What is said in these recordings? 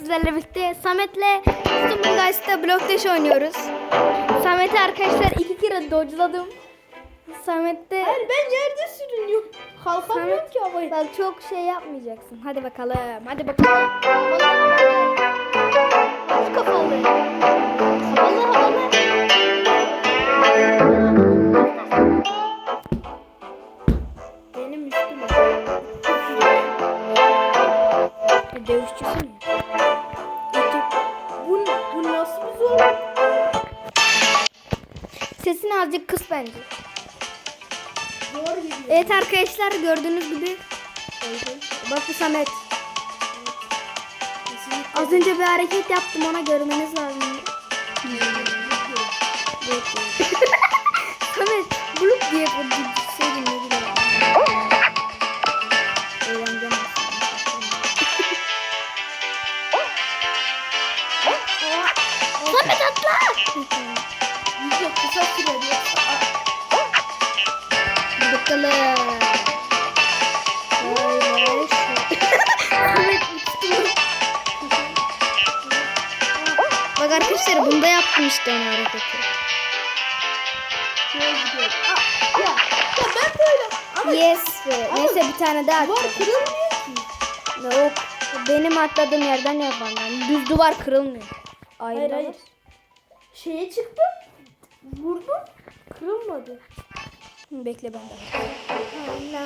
sizlerle birlikte Samet'le Stumble Guys'ta Block Dash oynuyoruz. Samet'i arkadaşlar iki kere dodge'ladım. Samet'te Hayır ben yerde sürünüyorum. Kalkamıyorum Samet, ki havaya. bak çok şey yapmayacaksın. Hadi bakalım. Hadi bakalım. Havalı kafalı. Havalı havalı. Benim üstüme. Dövüşçüsün azıcık kıs bence. Zor geliyor. Evet arkadaşlar gördüğünüz gibi. Bak bu Samet. Az önce bir hareket yaptım ona görmeniz lazım. Samet bluk diye söyledim Bakalım. Bak arkadaşlar bunda yaptım işte onu hareketi. Aa, ya, ya ben böyle. Ama Yes. be. Neyse bir tane daha duvar kırılmıyor ki. Yok. Benim atladığım yerden yaparlar. Düz duvar kırılmıyor. Hayır hayır. Şeye çıktım. Vurdum. Kırılmadı. Bekle ben de.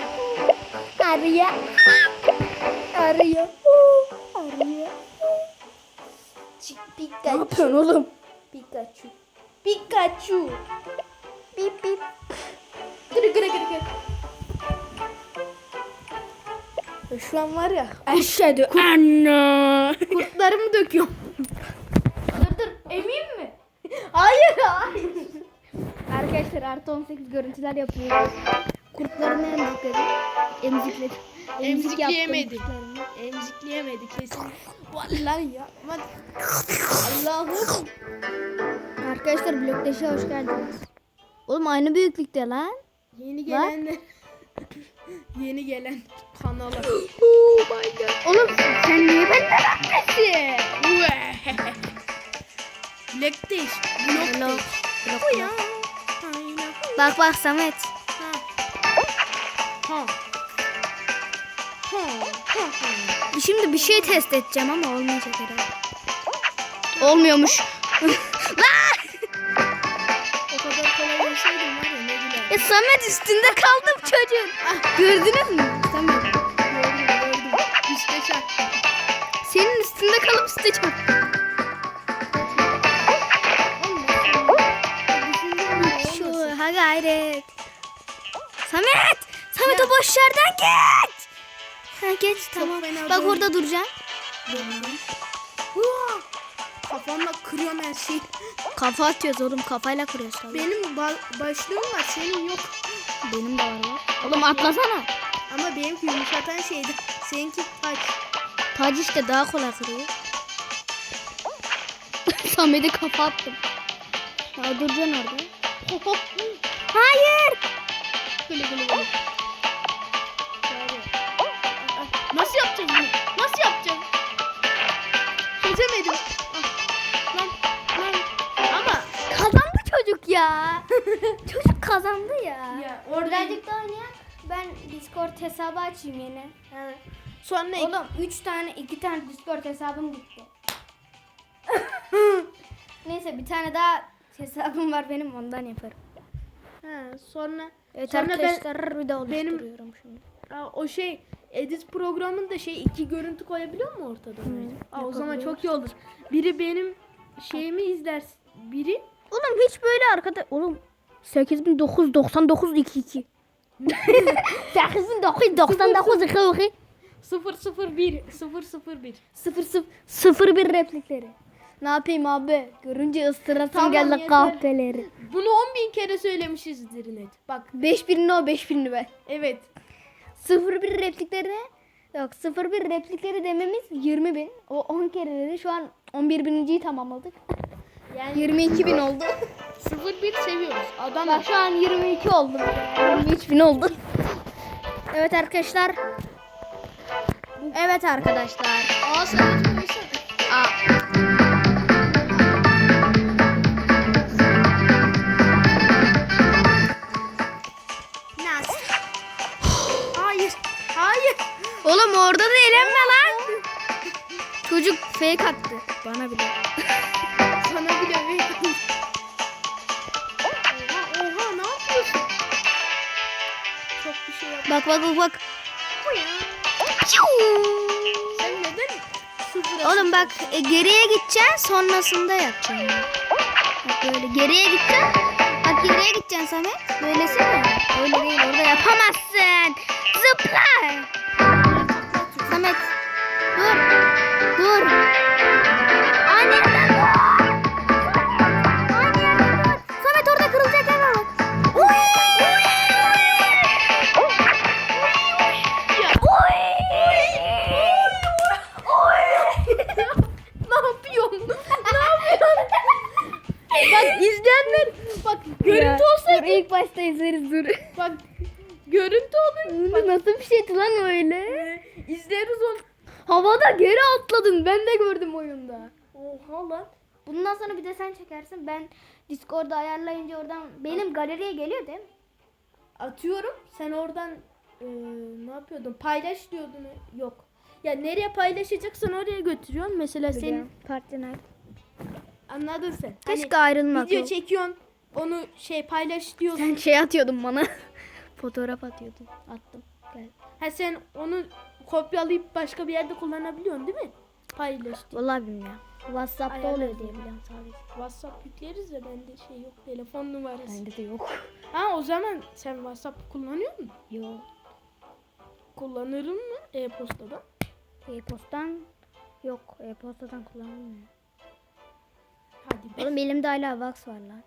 Arıyor. Arıyor. Arıyor. Çık Ne Pikachu. yapıyorsun oğlum? Pikachu. Pikachu. Bip bip. Gırı gırı gırı gırı. Ya Şu an var ya Aşağıda. Anne. kurtlarımı döküyorum. dur dur. Emin mi? Hayır hayır. Arkadaşlar artı 18 görüntüler yapıyoruz. Kurtlarını emzikledim. Emzikledim. Emzik Emzikleyemedi. Emzikleyemedi kesin. Vallahi ya. Ben... Allah'ım. Arkadaşlar Blokdeş'e hoş geldiniz. Oğlum aynı büyüklükte lan. Yeni gelenler. Yeni gelen kanala. Oh my god. Oğlum sen niye benden annesin? Black Dash. Blok. Dash. Bu ya. Bak bak Samet. Şimdi bir şey test edeceğim ama olmayacak herhalde. Olmuyormuş. O kadar kolay olsaydım var ya ne e Samet üstünde kaldım çocuğun. Gördünüz mü? Samet. Gördüm gördüm. Üste çaktım. Senin üstünde kalıp üstte çarptım. Ha gayret. Samet! Samet o boş yerden geç. Ha geç tamam. fena Bak doğru. orada duracaksın. Hua! Kafamla kırıyorum her şeyi. Kafa atıyoruz oğlum kafayla kırıyoruz tabii. Benim ba- başlığım var senin yok. Benim de var var. Oğlum atlasana. Ama benimki yumuşatan şeydi. Seninki taç. Tac işte daha kolay kırıyor. Samet'e kafa attım. Ya duracaksın orada. Hayır. Gülü gülü gülü. Nasıl yapacağız bunu? Nasıl yapacağız? Çözemedim. Ah, Lan, lan. Ama Kazandı çocuk ya. çocuk kazandı ya. Ya, orada- Birazcık daha. Ben Discord hesabı açayım yine. sonra Oğlum 3 tane 2 tane Discord hesabım gitti. Neyse bir tane daha hesabım var benim ondan yaparım. ha, sonra Evet sonra ben bir de benim- oluşturuyorum şimdi. Aa, o şey edit programında şey iki görüntü koyabiliyor mu ortada? Aa, o zaman çok iyi olur. Biri benim şeyimi izler. Biri Oğlum hiç böyle arkada oğlum 8999 22 8999 22 001 001. 00 01 replikleri. Ne yapayım abi? Görünce ıstırasım Tamam, geldi yeter. kahpeleri. Bunu 10 bin kere söylemişizdir net. Bak 5000'ini o 5000'ini ben. evet. 01 replikleri yok 01 replikleri dememiz 20 bin. O 10 kere dedi. Şu an 11 bininciyi tamamladık. Yani 22 bin oldu. 01 seviyoruz. Adam Bak şu an 22 oldu. 23 bin oldu. Evet arkadaşlar. Evet arkadaşlar. Aa sen Çocuk fake attı. Bana bile. Sana bile bir... Oha oha ne yapıyorsun? Çok bir şey yap. Bak bak bak bak. Sen neden sıfıra Oğlum bak e, geriye gideceksin sonrasında yapacaksın. Bak böyle geriye gideceksin. Bak geriye gideceksin Samet. Böylesi mi? Öyle değil orada yapamazsın. Zıpla. Samet dur. Dur. Yerden dur. Yerden dur. Samet orada kırılacak yer var ne yapıyorsun? ne yapıyorsun? bak izleyenler bak görüntü olsaydı ilk başta izleriz dur. bak görüntü olur. Bak Nasıl bir şeydi lan öyle? izleriz onu. Havada geri atladın. Ben de gördüm oyunda. Oha lan. Bundan sonra bir de sen çekersin. Ben Discord'da ayarlayınca oradan benim galeriye geliyor değil mi? Atıyorum sen oradan e, ne yapıyordun? Paylaş diyordun. Yok. Ya nereye paylaşacaksan oraya götürüyorsun. Mesela senin partner. anladın sen. Hani Keşke ayrılmak video yok. çekiyorsun. Onu şey paylaş diyorsun. Sen şey atıyordun bana. Fotoğraf atıyordun. Attım. Gel. Ha sen onu kopyalayıp başka bir yerde kullanabiliyorsun değil mi? Paylaş. Vallahi bilmiyorum. WhatsApp'ta Ayarlar. oluyor diye biliyorum sadece. WhatsApp yükleriz de bende şey yok. Telefon numarası. Bende de yok. Ha o zaman sen WhatsApp kullanıyor musun? Yok. Kullanırım mı e-postadan? E-postan yok. E-postadan kullanılmıyor. Hadi be. Oğlum elimde hala Vax var lan.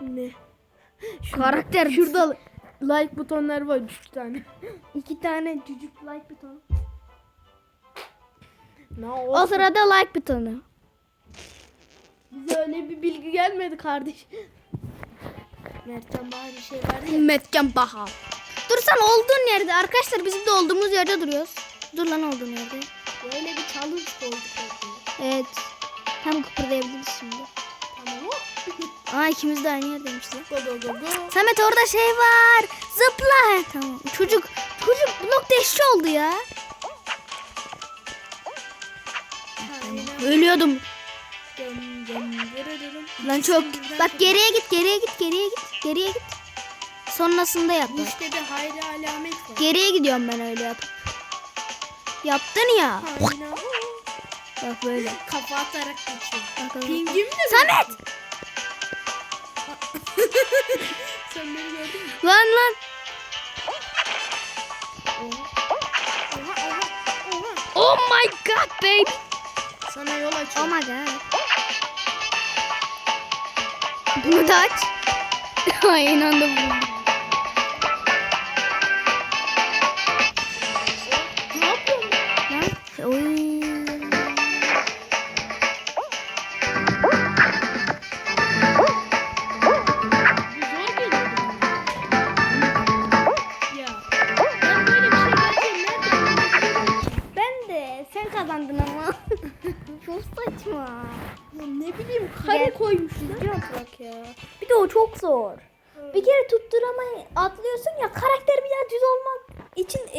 Ne? Karakter. Şurada like butonları var 3 tane. iki tane cücük like butonu. Ne O olsun. sırada like butonu. Bize öyle bir bilgi gelmedi kardeş. Mertcan bari şey var ya. Metcan Baha. Dur sen olduğun yerde. Arkadaşlar bizim de olduğumuz yerde duruyoruz. Dur lan olduğun yerde. Böyle bir challenge ortaya. Evet. Tam kıpırdayabiliriz şimdi. Aa ikimiz de aynı yerdeymişiz. Go go go go. Samet orada şey var. Zıpla. Tamam. Çocuk çocuk blok deşçi oldu ya. Ölüyordum. Lan çok. Bak geriye git, geriye git, geriye git, geriye git. Sonrasında yap. Bu işte bir hayri alamet var. Geriye gidiyorum ben öyle yapıp. Yaptın ya. Bak böyle. Kafa atarak geçiyor. Pingim de Samet! Sen beni gördün mü? Lan lan. Oh my god baby. Sana yol Oh açıyor. my god. Bunu da aç. Anda buldum. Ne yapıyorsun? Lan. Oy.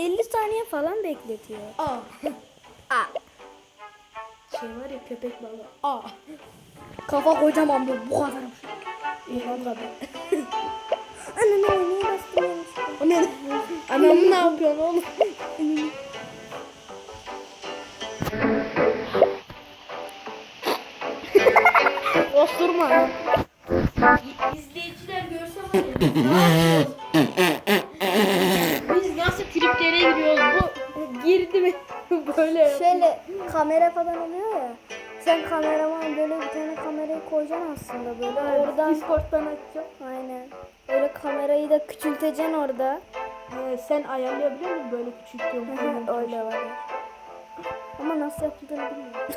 50 saniye falan bekletiyor. Aa. Aa. Şey var ya köpek balığı. Aa. Kafa kocaman bu bu kadar. O kadar. Anne ne niye bastırıyormuş? O ne? Anamı ne yapıyorsun oğlum? Osturma. İzleyiciler görse var ya. girdi mi? Böyle. Şöyle kamera falan oluyor ya. Sen kameraman böyle bir tane kamerayı koyacaksın aslında böyle oradan. Discord'dan açacağım. Aynen. Öyle kamerayı da küçülteceksin orada. Ee, sen ayarlayabiliyor musun böyle küçültüyorum? Öyle var. Ama nasıl yapıldığını bilmiyorum.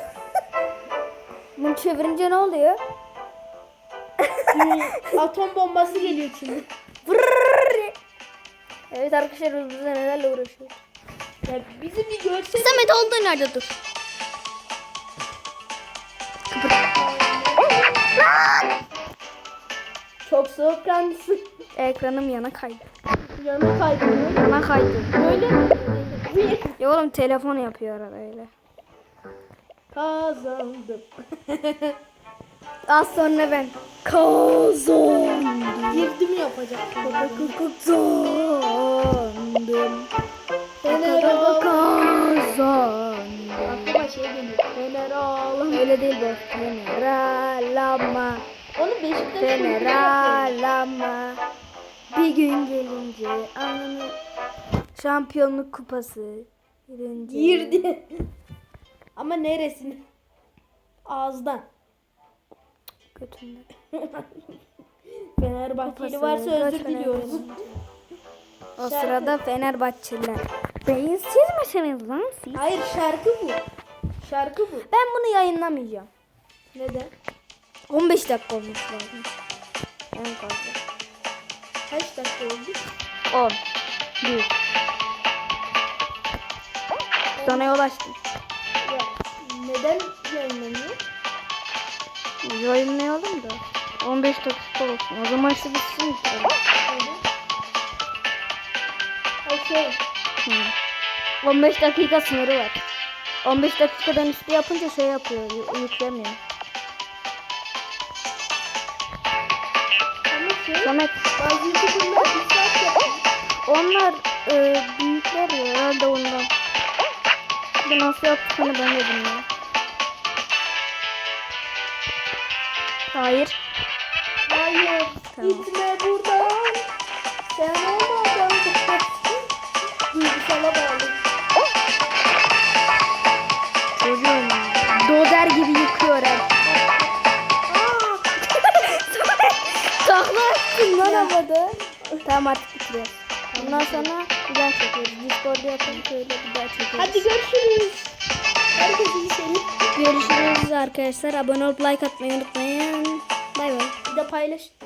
Bunu çevirince ne oluyor? Atom bombası geliyor şimdi. Evet arkadaşlar biz nelerle uğraşıyoruz. Ya bizi bir görsene. Samet olduğun yerde dur. Çok soğukkanlısın. Ekranım yana kaydı. Yanı kaydırıyor. Yana kaydı. Böyle Ya oğlum telefon yapıyor arada öyle. Kazandım. Az sonra ben kazandım. Girdim yapacaktım. Kazandım. Fener Kazandım. Aklıma şey geliyor. Fener ağlam. Öyle değil bu. Fener ağlama. Onu Beşiktaş kulübü Fener ağlama. Bir gün gelince anını şampiyonluk kupası girince. Girdi. Ama neresine? Ağızdan. Götünden. Fenerbahçeli varsa özür diliyoruz. O Şarkı. sırada Fenerbahçeliler. Beyinsiz misiniz lan siz? Hayır şarkı bu. Şarkı bu. Ben bunu yayınlamayacağım. Neden? 15 dakika olmuş lazım. En fazla. Kaç dakika oldu? 10. 1. Sana yol açtım. Ya, neden yayınlanıyor? Yayınlayalım da. 15 dakika olsun. O zaman işte bitsin şey. Hı. 15 dakika sınırı var. 15 dakikadan üstü yapınca şey yapıyor. Yüklemiyor. Samet. Onlar e, büyükler ya herhalde ondan. Bu nasıl yaptıklarını ben de bilmiyorum. Hayır. Hayır. Tamam. Gitme buradan. Sen olmadan Duygusala bağlı. Çocuğum. Dozer gibi yıkıyor her. Takla attın lan havada. Tamam artık bitiriyoruz. Bundan sonra bir daha çekiyoruz. Discord'da yapalım şöyle bir daha çekiyoruz. Hadi görüşürüz. Herkese iyi seyirler. Görüşürüz arkadaşlar. Abone olup like atmayı unutmayın. de paylaşın.